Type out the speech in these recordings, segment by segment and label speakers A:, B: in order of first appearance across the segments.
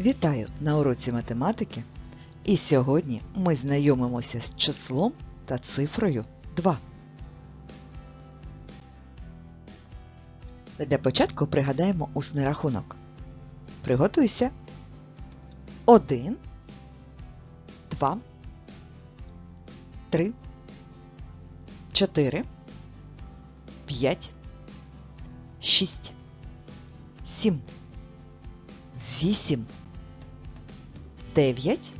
A: Вітаю на уроці математики. І сьогодні ми знайомимося з числом та цифрою 2. Для початку пригадаємо усний рахунок. Приготуйся. 1, 2, 3, 4, 5, 6, 7, 8, 9,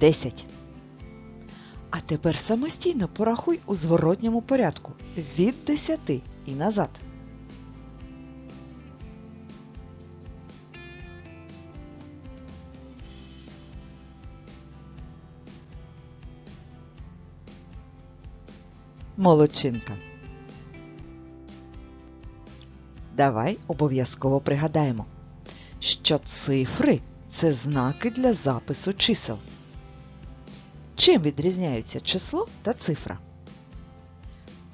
A: 10. А тепер самостійно порахуй у зворотньому порядку від 10 і назад. Молодчинка. Давай обов'язково пригадаємо, що цифри це знаки для запису чисел. Чим відрізняються число та цифра?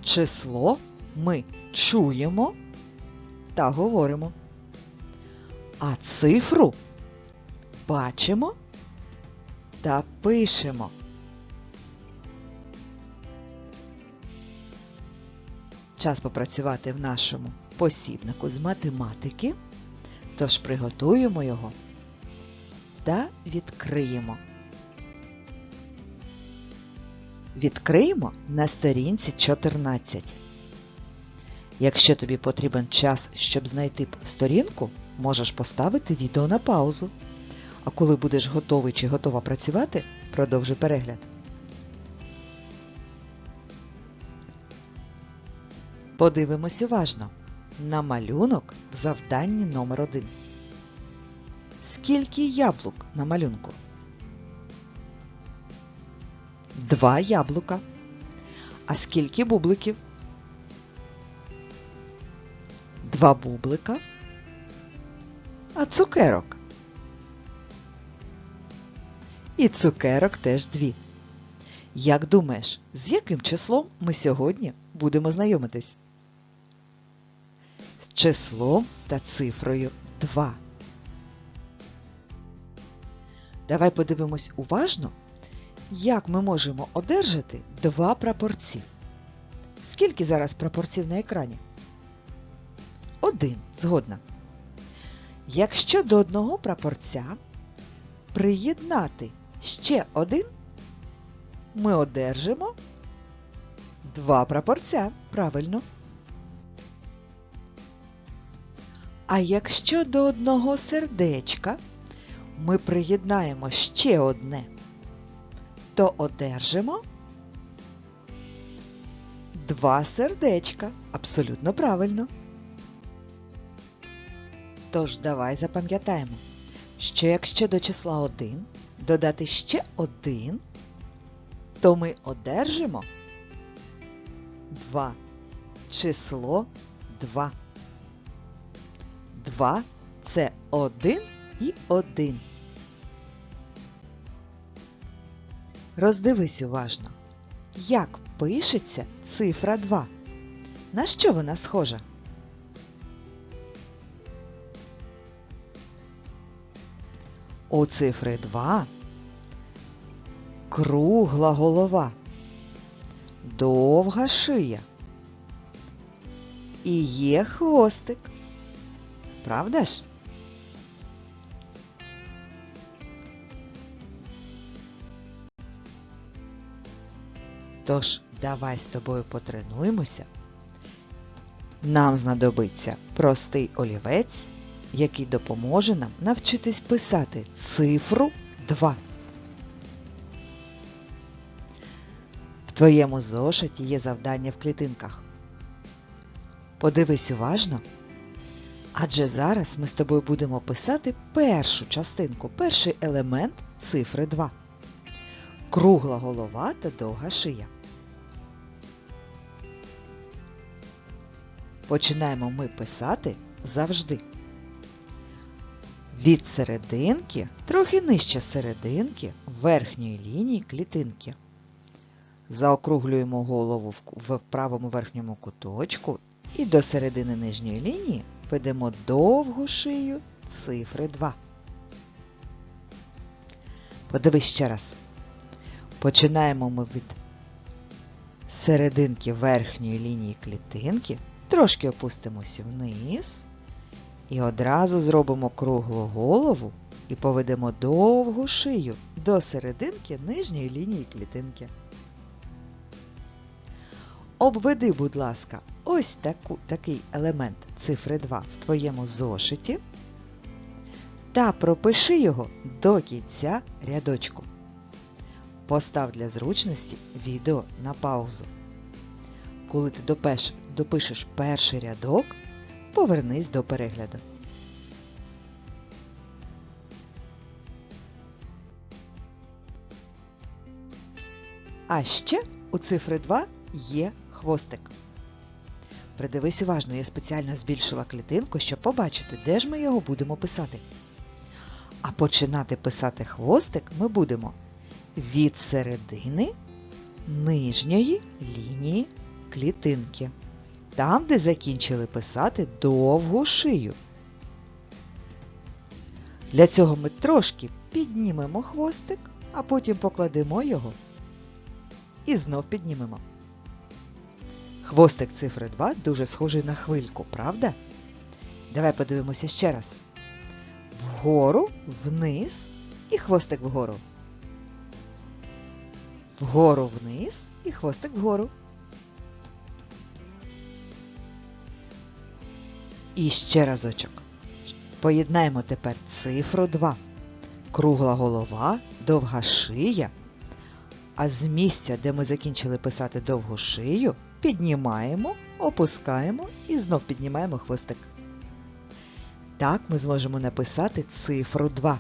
A: Число ми чуємо та говоримо, а цифру бачимо та пишемо. Час попрацювати в нашому посібнику з математики, тож приготуємо його та відкриємо. Відкриємо на сторінці 14. Якщо тобі потрібен час, щоб знайти сторінку, можеш поставити відео на паузу. А коли будеш готовий чи готова працювати, продовжуй перегляд. Подивимось уважно на малюнок в завданні номер 1 Скільки яблук на малюнку? Два яблука. А скільки бубликів? Два бублика. А цукерок? І цукерок теж дві. Як думаєш, з яким числом ми сьогодні будемо знайомитись? Числом та цифрою 2. Давай подивимось уважно, як ми можемо одержати два прапорці. Скільки зараз прапорців на екрані? Один, згодна. Якщо до одного прапорця приєднати ще один, ми одержимо два прапорця. Правильно. А якщо до одного сердечка ми приєднаємо ще одне, то одержимо два сердечка. Абсолютно правильно. Тож давай запам'ятаємо, що якщо до числа 1 додати ще 1, то ми одержимо 2. Число 2. 2 це 1 і 1. Роздивись уважно, як пишеться цифра 2. На що вона схожа? У цифри 2 кругла голова, довга шия і є хвостик. Правда ж? Тож, давай з тобою потренуємося. Нам знадобиться простий олівець, який допоможе нам навчитись писати цифру 2. В твоєму зошиті є завдання в клітинках. Подивись уважно, адже зараз ми з тобою будемо писати першу частинку, перший елемент цифри 2. Кругла голова та довга шия. Починаємо ми писати завжди. Від серединки, трохи нижче серединки, верхньої лінії клітинки. Заокруглюємо голову в правому верхньому куточку і до середини нижньої лінії ведемо довгу шию цифри 2. Подивись ще раз. Починаємо ми від серединки верхньої лінії клітинки, трошки опустимося вниз і одразу зробимо круглу голову і поведемо довгу шию до серединки нижньої лінії клітинки. Обведи, будь ласка, ось таку, такий елемент цифри 2 в твоєму зошиті та пропиши його до кінця рядочку. Постав для зручності відео на паузу. Коли ти допишеш перший рядок, повернись до перегляду. А ще у цифри 2 є хвостик. Придивись уважно, я спеціально збільшила клітинку, щоб побачити, де ж ми його будемо писати. А починати писати хвостик ми будемо від середини нижньої лінії клітинки. Там, де закінчили писати довгу шию. Для цього ми трошки піднімемо хвостик, а потім покладемо його і знов піднімемо. Хвостик цифри 2 дуже схожий на хвильку, правда? Давай подивимося ще раз. Вгору, вниз і хвостик вгору. Вгору вниз і хвостик вгору. І ще разочок. Поєднаємо тепер цифру 2. Кругла голова, довга шия. А з місця, де ми закінчили писати довгу шию, піднімаємо, опускаємо і знов піднімаємо хвостик. Так ми зможемо написати цифру 2.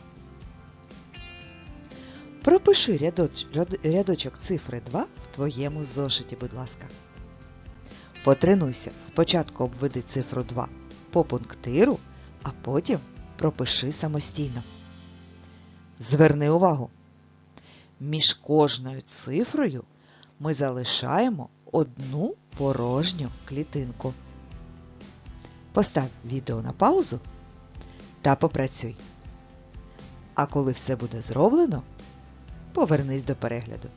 A: Пропиши рядоч, рядочок цифри 2 в твоєму зошиті, будь ласка. Потренуйся, спочатку обведи цифру 2 по пунктиру, а потім пропиши самостійно. Зверни увагу. Між кожною цифрою ми залишаємо одну порожню клітинку. Постав відео на паузу та попрацюй. А коли все буде зроблено, повернись до перегляду.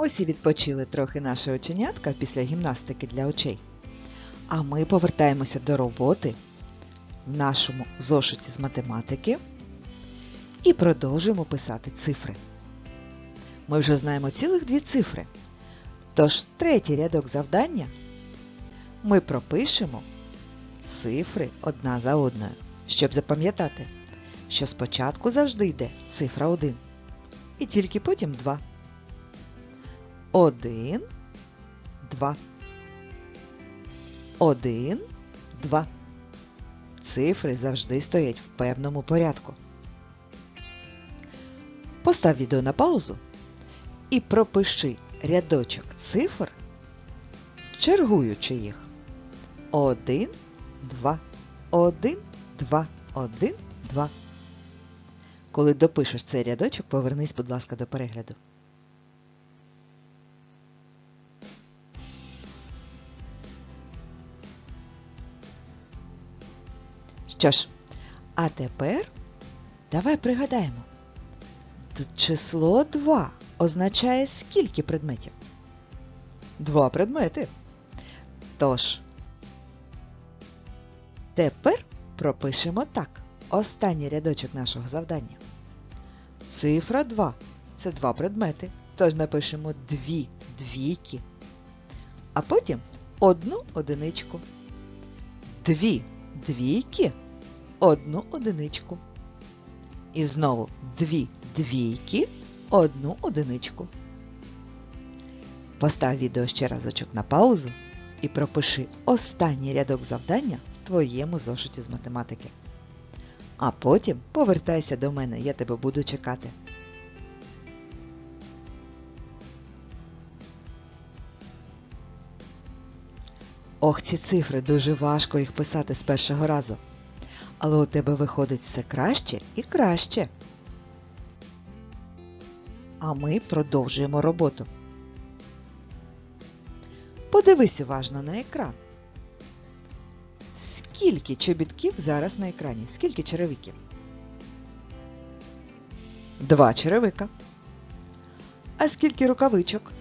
A: Ось і відпочили трохи наші оченятка після гімнастики для очей. А ми повертаємося до роботи в нашому зошиті з математики і продовжуємо писати цифри. Ми вже знаємо цілих дві цифри. Тож третій рядок завдання ми пропишемо цифри одна за одною, щоб запам'ятати, що спочатку завжди йде цифра 1 і тільки потім 2. Один, два. Один, два. Цифри завжди стоять в певному порядку. Постав відео на паузу і пропиши рядочок цифр, чергуючи їх. Один, два, один, два, один, два. Коли допишеш цей рядочок, повернись, будь ласка, до перегляду. Що ж, а тепер Давай пригадаємо. Число 2 означає скільки предметів? Два предмети. Тож, тепер пропишемо так. Останній рядочок нашого завдання. Цифра 2 це два предмети. Тож напишемо дві двійки. А потім одну одиничку. Дві двійки, одну одиничку. І знову дві двійки, одну одиничку. Постав відео ще разочок на паузу і пропиши останній рядок завдання в твоєму зошиті з математики. А потім повертайся до мене, я тебе буду чекати. Ох, ці цифри, дуже важко їх писати з першого разу. Але у тебе виходить все краще і краще. А ми продовжуємо роботу. Подивись уважно на екран. Скільки чобітків зараз на екрані? Скільки черевиків? Два черевика. А скільки рукавичок?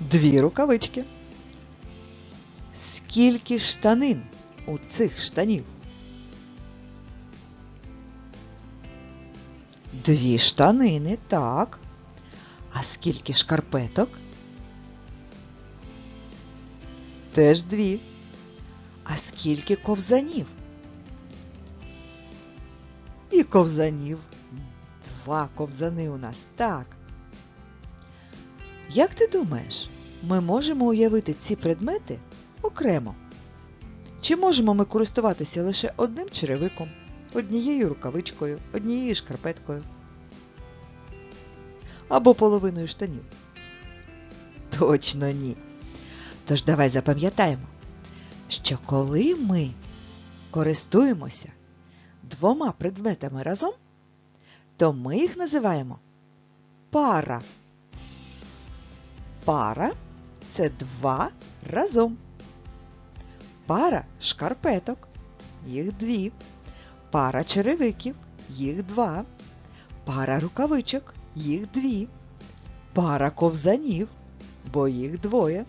A: Дві рукавички. Скільки штанин у цих штанів? Дві штанини, так. А скільки шкарпеток? Теж дві. А скільки ковзанів? І ковзанів. Два ковзани у нас, так. Як ти думаєш, ми можемо уявити ці предмети окремо? Чи можемо ми користуватися лише одним черевиком, однією рукавичкою, однією шкарпеткою? Або половиною штанів? Точно ні. Тож давай запам'ятаємо, що коли ми користуємося двома предметами разом, то ми їх називаємо пара. Пара це два разом. Пара шкарпеток, їх дві. Пара черевиків, їх два. Пара рукавичок, їх дві. Пара ковзанів, бо їх двоє.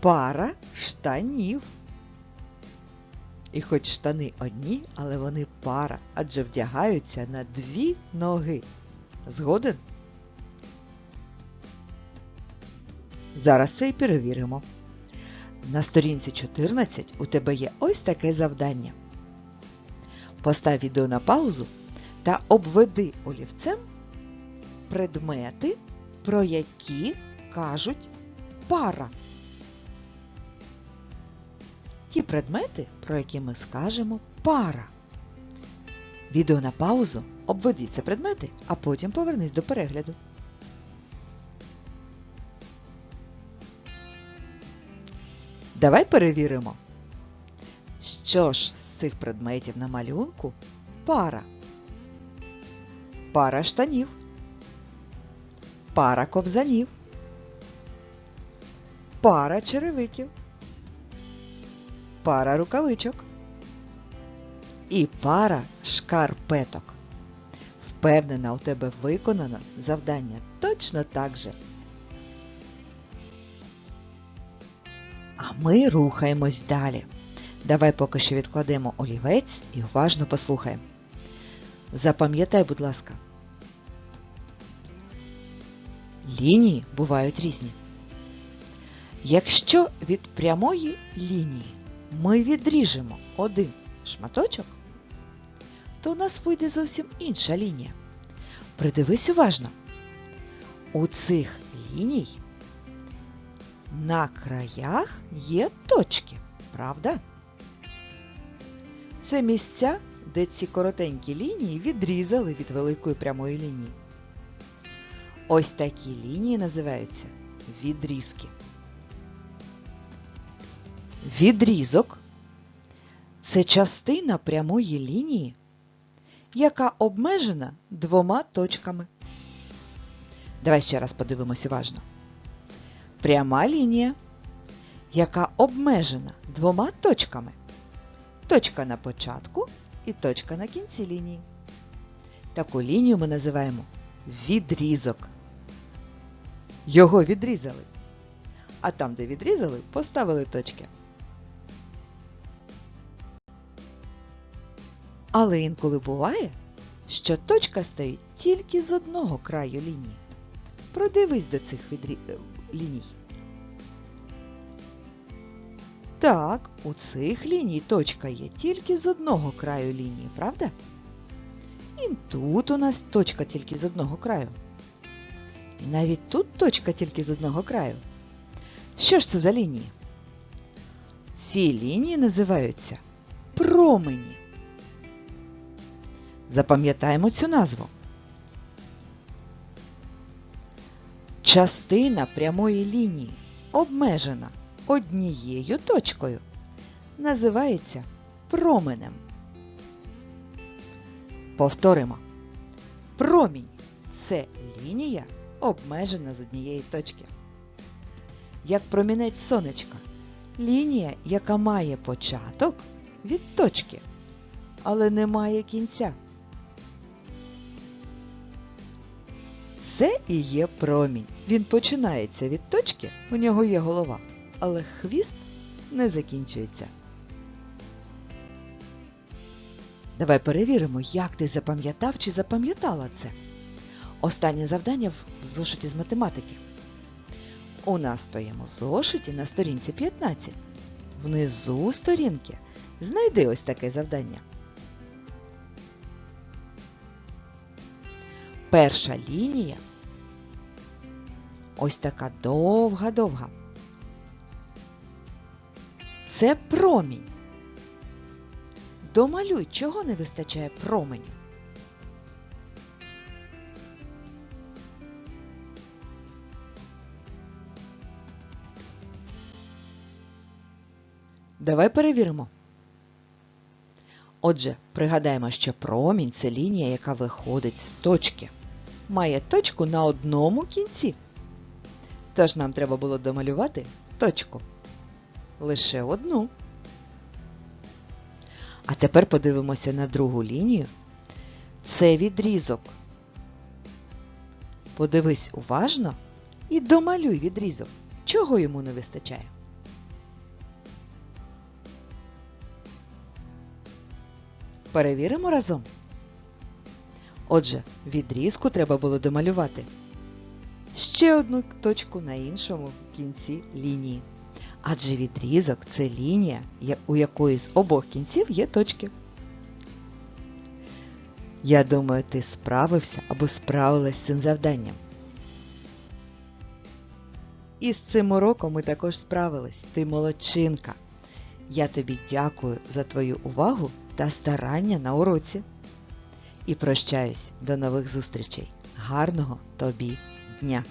A: Пара штанів. І хоч штани одні, але вони пара, адже вдягаються на дві ноги. Згоден? Зараз це і перевіримо. На сторінці 14 у тебе є ось таке завдання. Постав відео на паузу та обведи олівцем предмети, про які кажуть пара. Ті предмети, про які ми скажемо пара. Відео на паузу, обведи ці предмети, а потім повернись до перегляду. Давай перевіримо. Що ж з цих предметів на малюнку пара? Пара штанів, пара ковзанів, пара черевиків, пара рукавичок і пара шкарпеток. Впевнена, у тебе виконано завдання точно так же. Ми рухаємось далі. Давай поки що відкладемо олівець і уважно послухаємо. Запам'ятай, будь ласка, лінії бувають різні. Якщо від прямої лінії ми відріжемо один шматочок, то у нас вийде зовсім інша лінія. Придивись уважно. У цих ліній на краях є точки, правда? Це місця, де ці коротенькі лінії відрізали від великої прямої лінії. Ось такі лінії називаються відрізки. Відрізок це частина прямої лінії, яка обмежена двома точками. Давай ще раз подивимось уважно. Пряма лінія, яка обмежена двома точками. Точка на початку і точка на кінці лінії. Таку лінію ми називаємо відрізок. Його відрізали. А там, де відрізали, поставили точки. Але інколи буває, що точка стоїть тільки з одного краю лінії. Продивись до цих відрі... ліній. Так, у цих ліній точка є тільки з одного краю лінії, правда? І тут у нас точка тільки з одного краю. І навіть тут точка тільки з одного краю. Що ж це за лінії? Ці лінії називаються промені. Запам'ятаємо цю назву. Частина прямої лінії обмежена однією точкою. Називається променем. Повторимо. Промінь це лінія, обмежена з однієї точки. Як промінець сонечка. Лінія, яка має початок від точки, але не має кінця. Це і є промінь. Він починається від точки, у нього є голова, але хвіст не закінчується. Давай перевіримо, як ти запам'ятав чи запам'ятала це. Останнє завдання в зошиті з математики. У нас твоєму зошиті на сторінці 15. Внизу сторінки знайди ось таке завдання. Перша лінія ось така довга-довга. Це промінь. Домалюй, чого не вистачає променю. Давай перевіримо. Отже, пригадаємо, що промінь це лінія, яка виходить з точки. Має точку на одному кінці. Тож нам треба було домалювати точку. Лише одну. А тепер подивимося на другу лінію. Це відрізок. Подивись уважно і домалюй відрізок. Чого йому не вистачає? Перевіримо разом. Отже, відрізку треба було домалювати ще одну точку на іншому кінці лінії. Адже відрізок це лінія, у якої з обох кінців є точки. Я думаю, ти справився або справилась з цим завданням. І з цим уроком ми також справились. Ти молодчинка. Я тобі дякую за твою увагу та старання на уроці. І прощаюсь до нових зустрічей. Гарного тобі дня!